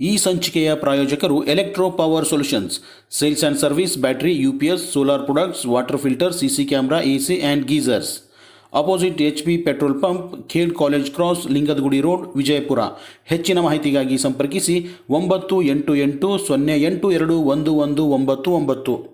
ಈ ಸಂಚಿಕೆಯ ಪ್ರಾಯೋಜಕರು electro power solutions sales and service battery U P S solar products water filter C C camera A C and geysers opposite H P petrol pump Khed college cross Lingadagudi road Vijayapura ಹೆಚ್ಚಿನ ಮಾಹಿತಿಗಾಗಿ ಸಂಪರ್ಕಿಸಿ ಒಂಬತ್ತು ಎಂಟು ಎಂಟು ಸೊನ್ನೆ ಎಂಟು ಎರಡು ಒಂದು ಒಂದು ಒಂಬತ್ತು ಒಂಬತ್ತು.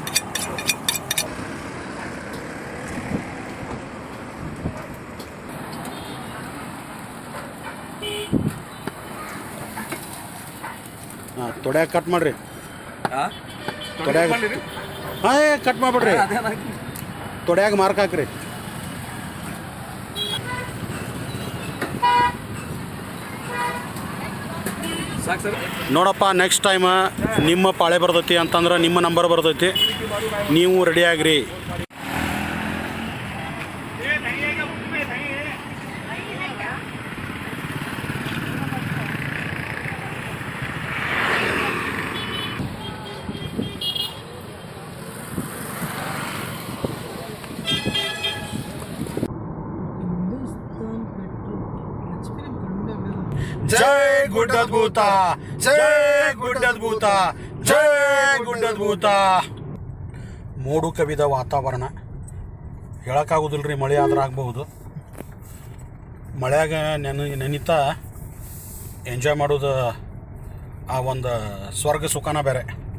ತೊಡ್ಯಾಗ ಕಟ್ ಮಾಡ್ರಿ. ತೊಡ್ಯಾಗ ಹಾಂ ಏ ಕಟ್ ಮಾಡ್ಬಿಡ್ರಿ. ತೊಡ್ಯಾಗ ಮಾರ್ಕ್ ಹಾಕ್ರಿ. ನೋಡಪ್ಪ ನೆಕ್ಸ್ಟ್ ಟೈಮ್ ನಿಮ್ಮ ಪಾಳೆ ಬರ್ತೈತಿ ಅಂತಂದ್ರೆ ನಿಮ್ಮ ನಂಬರ್ ಬರ್ತೈತಿ. ನೀವು ರೆಡಿ ಜೈ ಗುಡ್ಡದ್ಭೂತ ಜೈ ಗುಡ್ಡದ್ಭೂತ ಜೈ ಗುಡ್ಡದ್ಭೂತ. ಮೋಡು ಕವಿದ ವಾತಾವರಣ. ಹೇಳೋಕ್ಕಾಗೋದಿಲ್ಲ ಮಳೆ ಆದ್ರೆ ಆಗ್ಬಹುದು. ಮಳೆಯಾಗ ನೆನ, ನೆನಿತಾ ಎಂಜಾಯ್ ಮಾಡೋದು ಆ ಒಂದು ಸ್ವರ್ಗ ಸುಖನ ಬೇರೆ.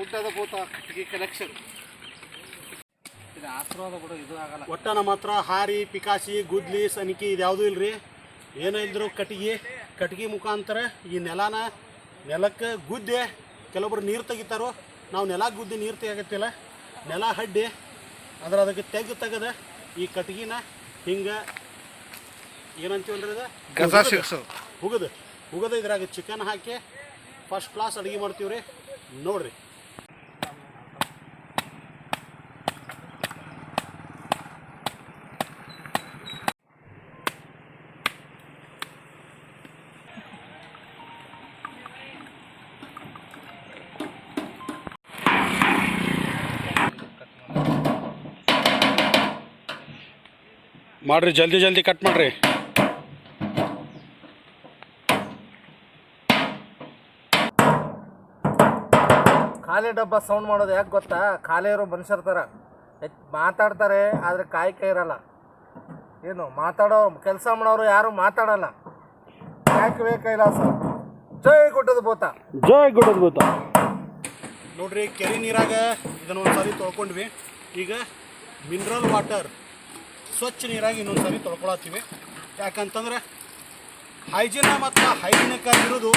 ಗುಡ್ಡದ ಭೂತ ಕಟ್ಟಿಗೆ ಕಲೆಕ್ಷನ್ ಇದು ಆಶೀರ್ವಾದ ಬಿಡು ಇದು ಆಗಲ್ಲ. ಒಟ್ಟ ನಮ್ಮ ಹತ್ರ ಹಾರಿ ಪಿಕಾಸಿ ಗುದ್ಲಿ ಸನಿಕಿ ಇದು ಯಾವುದೂ ಇಲ್ರಿ? ಏನೋ ಇಲ್ದ್ರು ಕಟ್ಟಿಗೆ. ಕಟ್ಟಿಗೆ ಮುಖಾಂತರ ಈ ನೆಲನ ನೆಲಕ್ಕೆ ಗುದ್ದೆ ಕೆಲವೊಬ್ರು ನೀರು ತೆಗಿತಾರೋ ನಾವು ನೆಲ ಗುದ್ದಿ ನೀರು ತೆಗಿಯಾಗತ್ತಿಲ್ಲ ನೆಲ ಹಡ್ಡಿ ಅದ್ರ ಅದಕ್ಕೆ ತೆಗ್ದು ತೆಗೆದ ಈ ಕಟ್ಟಿಗೆನ ಹಿಂಗೆ ಏನಂತೀವಲ್ರಿ ಅದು? ಗಸ ಸಿಕ್ಸು ಹುಗದು ಹುಗದ ಇದ್ರಾಗ ಚಿಕನ್ ಹಾಕಿ ಫಸ್ಟ್ ಕ್ಲಾಸ್ ಅಡುಗೆ ಮಾಡ್ತೀವಿ ರೀ ನೋಡ್ರಿ. ಮಾಡ್ರಿ ಜಲ್ದಿ ಜಲ್ದಿ ಕಟ್ ಮಾಡ್ರಿ. ಖಾಲಿ ಡಬ್ಬ ಸೌಂಡ್ ಮಾಡೋದು ಯಾಕೆ ಗೊತ್ತಾ? ಖಾಲಿ ಇರೋ ಮನುಷ್ಯರ ಥರ ಮಾತಾಡ್ತಾರೆ ಆದರೆ ಕಾಯಿ ಕೈ ಇರಲ್ಲ. ಏನು ಮಾತಾಡೋ ಕೆಲಸ ಮಾಡೋರು ಯಾರು ಮಾತಾಡಲ್ಲ. ಯಾಕೆ ಸರ್ ಜೈ ಗುಡ್ಡದ ಭೂತ. ಜೈ ಗುಡ್ಡದ ಭೂತ. ನೋಡ್ರಿ ಕೆರೆ ನೀರಾಗ ಇದನ್ನ ಒಂದು ಸಾರಿ ತೊಳ್ಕೊಂಡ್ವಿ. ಈಗ ಮಿನರಲ್ ವಾಟರ್ ಸ್ವಚ್ಛ ನೀರಾಗಿ ಇನ್ನೊಂದು ಸಾರಿ ತೊಳ್ಕೊಳತ್ತೀವಿ. ಯಾಕಂತಂದ್ರೆ ಹೈಜಿನ ಮತ್ತು ಹೈಜಿನಿಕ್ ಆಗಿರೋದು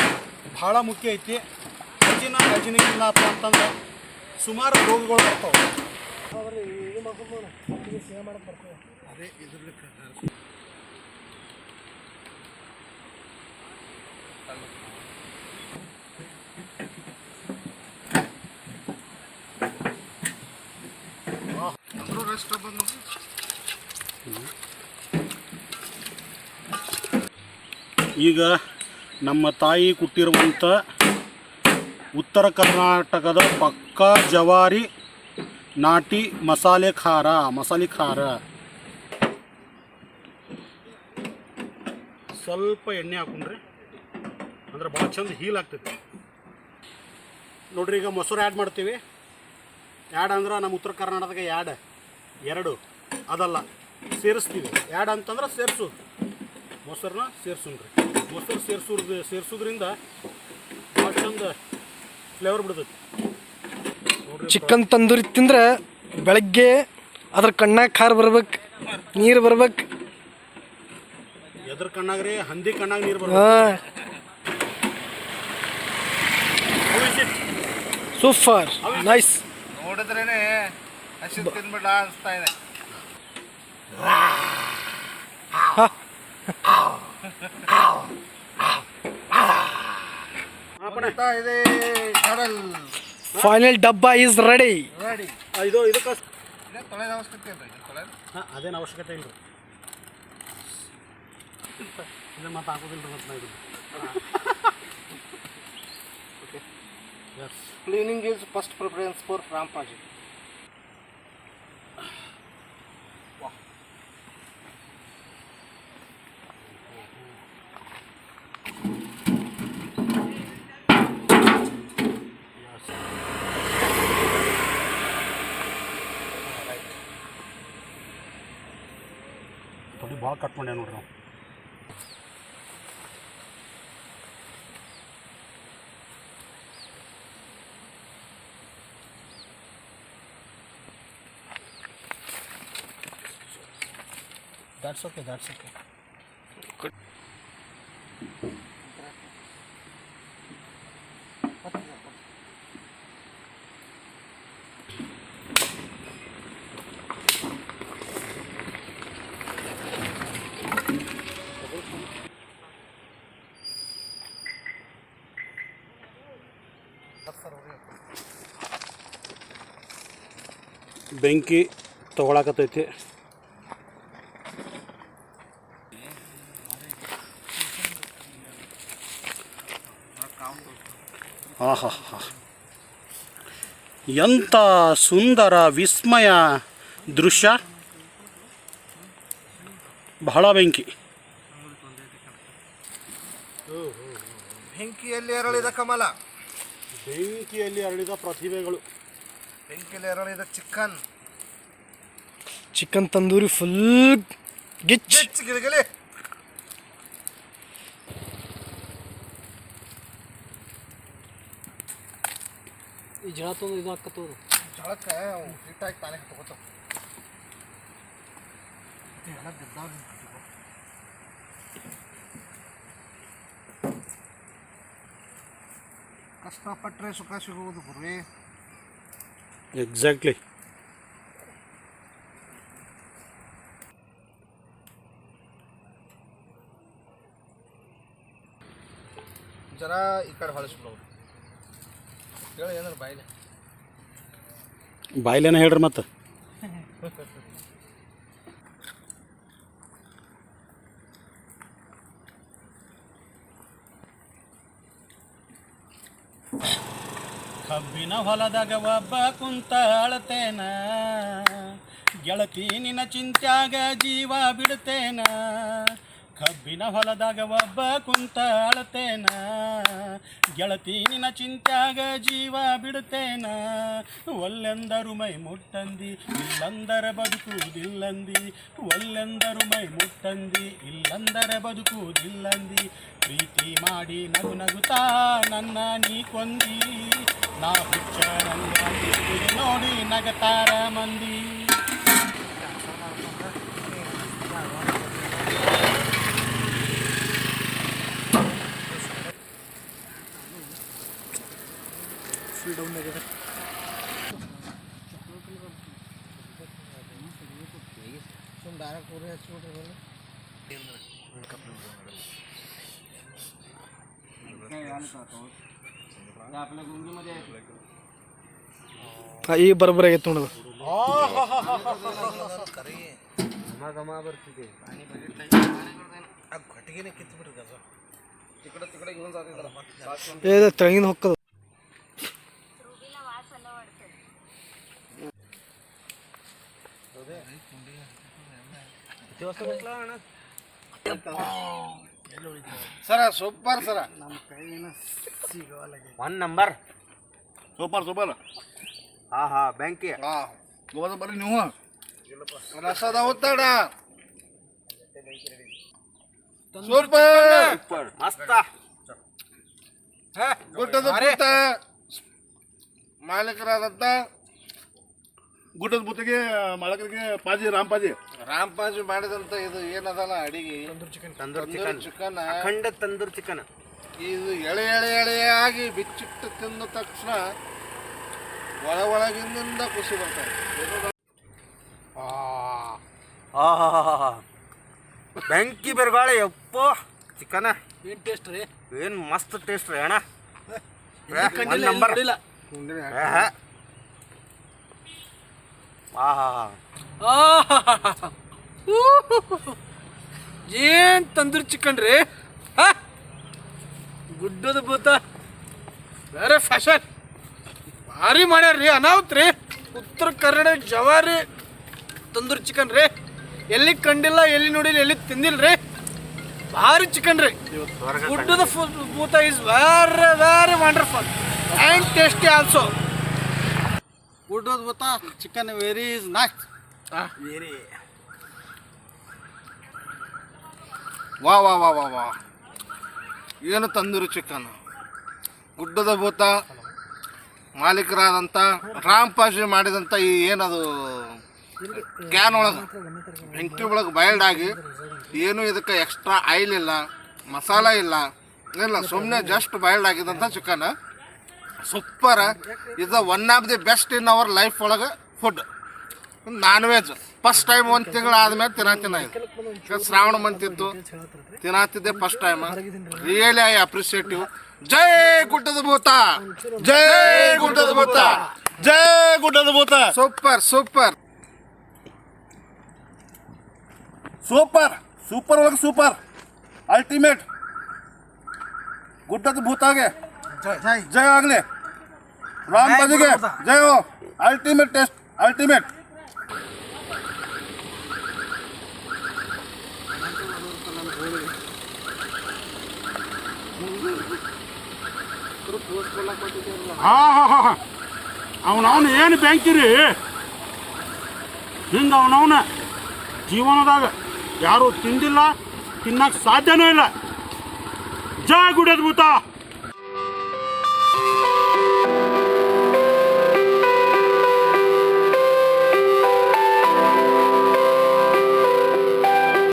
ಭಾಳ ಮುಖ್ಯ ಐತಿ. ಹೈಜಿನ ಹೈಜಿನಿಕ್ ಇಲ್ಲಪ್ಪ ಅಂತಂದ್ರೆ ಸುಮಾರು ರೋಗಗಳು ಬರ್ತಾವೆ. ಅದೇ ಇದ್ರ ಈಗ ನಮ್ಮ ತಾಯಿ ಕೊಟ್ಟಿರುವಂಥ ಉತ್ತರ ಕರ್ನಾಟಕದ ಪಕ್ಕಾ ಜವಾರಿ ನಾಟಿ ಮಸಾಲೆ ಖಾರ ಮಸಾಲೆ ಖಾರ. ಸ್ವಲ್ಪ ಎಣ್ಣೆ ಹಾಕೊಂಡ್ರಿ ಅಂದ್ರೆ ಭಾಳ ಚಂದ ಹೀಲ್ ಆಗ್ತೈತಿ. ನೋಡ್ರಿ, ಈಗ ಮೊಸರು ಆ್ಯಡ್ ಮಾಡ್ತೀವಿ. ಆ್ಯಡ್ ಅಂದ್ರೆ ನಮ್ಮ ಉತ್ತರ ಕರ್ನಾಟಕ ಆ್ಯಡ್ ಎರಡು. ಅದಲ್ಲ. ಸೇರಿಸ್ತೀವಿ. ಯಾಡ ಅಂತಂದ್ರೆ ಸೇರಿಸು ಮೊಸರನ್ನ ಸೇರ್ಸುನ್ರಿ ಮೊಸರು ಸೇರ್ಸೋದು ಸೇರಿಸೋದ್ರಿಂದ ಭಾಳ ಚಂದ ಫ್ಲೇವರ್ ಬಿಡ್ತೈತಿ. ಚಿಕನ್ ತಂದೂರಿ ತಿಂದ್ರೆ ಬೆಳಗ್ಗೆ ಅದ್ರ ಕಣ್ಣಾಗ ಖಾರ ಬರ್ಬೇಕು ನೀರು ಬರ್ಬೇಕು. ಎದ್ರ ಕಣ್ಣಾಗ್ರಿ ಹಂದಿ ಕಣ್ಣಾಗ ನೀರು ಬರ್ಬೇಕು. ಸೂಪರ್ ನೈಸ್ ನೋಡಿದ್ರೇನೆ ಹಸಿರು ತಿನ್ಬಿಡ ಅನಿಸ್ತಾ ಇದೆ. ಇದೆ ಕಡಲ್ ಫೈನಲ್ ಡಬ್ಬ ಈಸ್ ರೆಡಿ ರೆಡಿ ಇದು ಇದಕ್ಕೆ ಇದೇ ತೊಳೆದ ಅವಶ್ಯಕತೆ ಇಲ್ಲ ಇದು ತೊಳೆದ ಹಾಂ ಅದೇನು ಅವಶ್ಯಕತೆ ಇಲ್ಲ ಇದು ಮತ್ತೆ ಹಾಕೋದಿಲ್ಲ ಮತ್ತೆ ನಾ ಇದನ್ನ yes cleaning is first preference for Ram project ತೊಡಿ ಭಾಳ ಕಟ್ ಮಾಡ್ಯಾವ ನೋಡ್ರಿ ನಾವು ದ್ಯಾಟ್ಸ್ ಓಕೆ ದ್ಯಾಟ್ಸ್ ಓಕೆ ಬೆಂಕಿ ತಗೊಳಕತ್ತೈತಿ. ಆಹಾ ಎಂಥ ಸುಂದರ ವಿಸ್ಮಯ ದೃಶ್ಯ. ಬಹಳ ಬೆಂಕಿ. ಬೆಂಕಿಯಲ್ಲಿ ಅರಳಿದ ಕಮಲ. ಬೆಂಕಿಯಲ್ಲಿ ಅರಳಿದ ಪ್ರತಿಭೆಗಳು. ಅರಳಿದ ಚಿಕನ್ ಚಿಕನ್ ತಂದೂರಿ ಫುಲ್ ಗಿಚ್ ಈ ಜಳ ತೊಂದು ಇದು ಹಾಕತ್ತೋದು ಜಳಕ್ಕೆ ಹಿಟ್ಟಾಗಿ ತಾನೇ ತಗೋತಾವ. ಎಲ್ಲ ಬಿದ್ದಾವ ಕಷ್ಟಪಟ್ಟರೆ ಸುಖ ಸಿಗುವುದು ಗುರುವೇ. ಎಕ್ಸಾಕ್ಟ್ಲಿ ಜರ ಈ ಕಡೆ ಹೊಳಿಸ್ಬಿಡೋರು ಹೇಳಿ ಏನಾರು ಬಾಯಿಲೆ ಬಾಯ್ಲೇನ ಹೇಳ್ರಿ ಮತ್ತೆ ಕಬ್ಬಿನ ಹೊಲದಾಗ ಒಬ್ಬ ಕುಂತ ಅಳತೇನ. ಗೆಳತಿ ನಿನ್ನ ಚಿಂತ್ಯಾಗ ಜೀವ ಬಿಡ್ತೇನ ಕಬ್ಬಿನ ಹೊಲದಾಗ ಒಬ್ಬ ಕುಂತ ಅಳತೇನ ಗೆಳತಿ ನಿನ್ನ ಚಿಂತ್ಯಾಗ ಜೀವ ಬಿಡುತ್ತೇನ? ಒಲ್ಲೆಂದರು ಮೈ ಮುಟ್ಟಂದಿ, ಇಲ್ಲಂದರ ಬದುಕುವುದಿಲ್ಲಂದಿ. ಒಲ್ಲೆಂದರು ಮೈ ಮುಟ್ಟಂದಿ, ಇಲ್ಲಂದರ ಬದುಕುವುದಿಲ್ಲಂದಿ. ಪ್ರೀತಿ ಮಾಡಿ ನಗು ನಗುತ್ತಾ ನನ್ನ ನೀ ಕೊಂದಿ. ನಾ ಹುಚ್ಚ ನೋಡಿ ನಗತಾರ ಮಂದಿ. डाउन लगे सर तुम डायरेक्ट हो रहे हो छोटे बोले ये बरोबर आहे तोंड घमा घमा बरती पाणी घटगेने ಸರ ಸೂಪರ್ ಸರ. One number super super. ಹಾ ಹಾ ಬ್ಯಾಂಕಿ. ಹಾ ಹೋದ ಬರ್ರಿ ನೀವು. ರಸದ ಒತ್ತಡ ಸೂಪರ್. ಮಸ್ತ. ಗುಡ್ಡದ ಗುಡ್ಡದ ಬುತ್ತಿಗೆ ಮಳಕರಿಗೆ ಪಾಜಿ ರಾಮ್ಪಾಜಿ ರಾಮ್ಪಾಜಿ ಮಾಡಿದಂತ ಇದು ಏನದಲ್ಲ ಅಡಿಗೆ? ತಂದೂರ್ ತಂದೂರಿ ಚಿಕನ್ ಚಿಕನ್ ಅಖಂಡ ತಂದೂರ್ ಚಿಕನ್ ಇದು ಎಳೆ ಎಳೆ ಎಳೆಯಾಗಿ ಬಿಚ್ಚಿಟ್ಟು ತಿಂದ ತಕ್ಷಣ ಒಳ ಒಳಗಿಂದ ಖುಷಿ ಬರ್ತಾರೆ ಆಹಾ ಬೆಂಕಿ ಬೆರಗಾಳೆ ಯಪ್ಪೋ ಚಿಕನ ಏನು ಟೇಸ್ಟ್ ರೀ? ಏನ್ ಮಸ್ತ್ ಟೇಸ್ಟ್ ರೀ ಅಣ್ಣ. ನಂಬರ್ ಆಹಾ ಏನು ತಂದೂರಿ ಚಿಕನ್ ರೀ? ಗುಡ್ಡದ ಭೂತ. ಬೇರೆ ಫ್ಯಾಷನ್ ಭಾರಿ ಮಾಡ್ಯಾರ ರೀ, ಅನಾಹುತ್ ರೀ. ಉತ್ತರ ಕನ್ನಡ ಜವಾರಿ ತಂದೂರಿ ಚಿಕನ್ ರೀ. ಎಲ್ಲಿ ಕಂಡಿಲ್ಲ, ಎಲ್ಲಿ ನೋಡಿಲ್ಲ, ಎಲ್ಲಿ ತಿಂದಿಲ್ಲ ರೀ. ಭಾರಿ ಚಿಕನ್ ರೀ. Guddada Bhoota is very very wonderful and tasty also Guddada ಗೊತ್ತಾ? Chicken very is nice very ವಾ ವಾ ವಾ ವಾ ವಾ. ಏನು ತಂದೂರಿ ಚಿಕನ್ ಗುಡ್ಡದ ಭೂತ ಮಾಲೀಕರಾದಂಥ ರಾಮ್ ರಾಮ್ಪಾಜಿ ಮಾಡಿದಂಥ ಈ ಏನದು ಕ್ಯಾನ್ ಒಳಗೆ ಬೆಂಕಿ ಒಳಗೆ ಬಾಯ್ಲ್ಡ್ ಆಗಿ ಏನು ಇದಕ್ಕೆ ಎಕ್ಸ್ಟ್ರಾ ಆಯಿಲ್ ಇಲ್ಲ ಮಸಾಲ ಇಲ್ಲ ಇಲ್ಲ ಸುಮ್ಮನೆ ಜಸ್ಟ್ ಬಾಯ್ಲ್ಡ್ ಆಗಿದ್ದಂಥ ಚಿಕನ್ ಸೂಪರ್ ಇದು one of the best in our life ಒಳಗೆ food non veg first time ಒಂದು ತಿಂಗಳು ಆದ್ಮೇಲೆ ತಿನ್ನತ್ತಿನ ಇದು. ಶ್ರಾವಣ ಮಂತ್ ಇತ್ತು ತಿನ್ನತ್ತಿದ್ದೆ first time really I appreciative ಜೈ ಗುಡ್ಡದ ಭೂತ. ಜೈ ಗುಡ್ಡದ ಭೂತ. ಜೈ Guddada Bhoota. Super super super super ಒಳಗೆ ಸೂಪರ್ ಅಲ್ಟಿಮೇಟ್ ಗುಡ್ಡದ ಭೂತಾಗೆ. ಜೈ ಆಗಲಿ. ರಾಮ್ ಬದಿಗೆ. ಜಯ. ಅಲ್ಟಿಮೇಟ್ ಟೆಸ್ಟ್ ಅಲ್ಟಿಮೇಟ್ ಹಾ ಹಾ ಹಾ ಹಾ. ಅವನವನು ಏನು ಬ್ಯಾಂಕಿರಿ ಹಿಂಗೆ ಅವನವನ ಜೀವನದಾಗ ಯಾರು ತಿಂದಿಲ್ಲ ತಿನ್ನಕ್ಕೆ ಸಾಧ್ಯನೂ ಇಲ್ಲ. ಜಯ ಗುಡದ್ ಭೂತ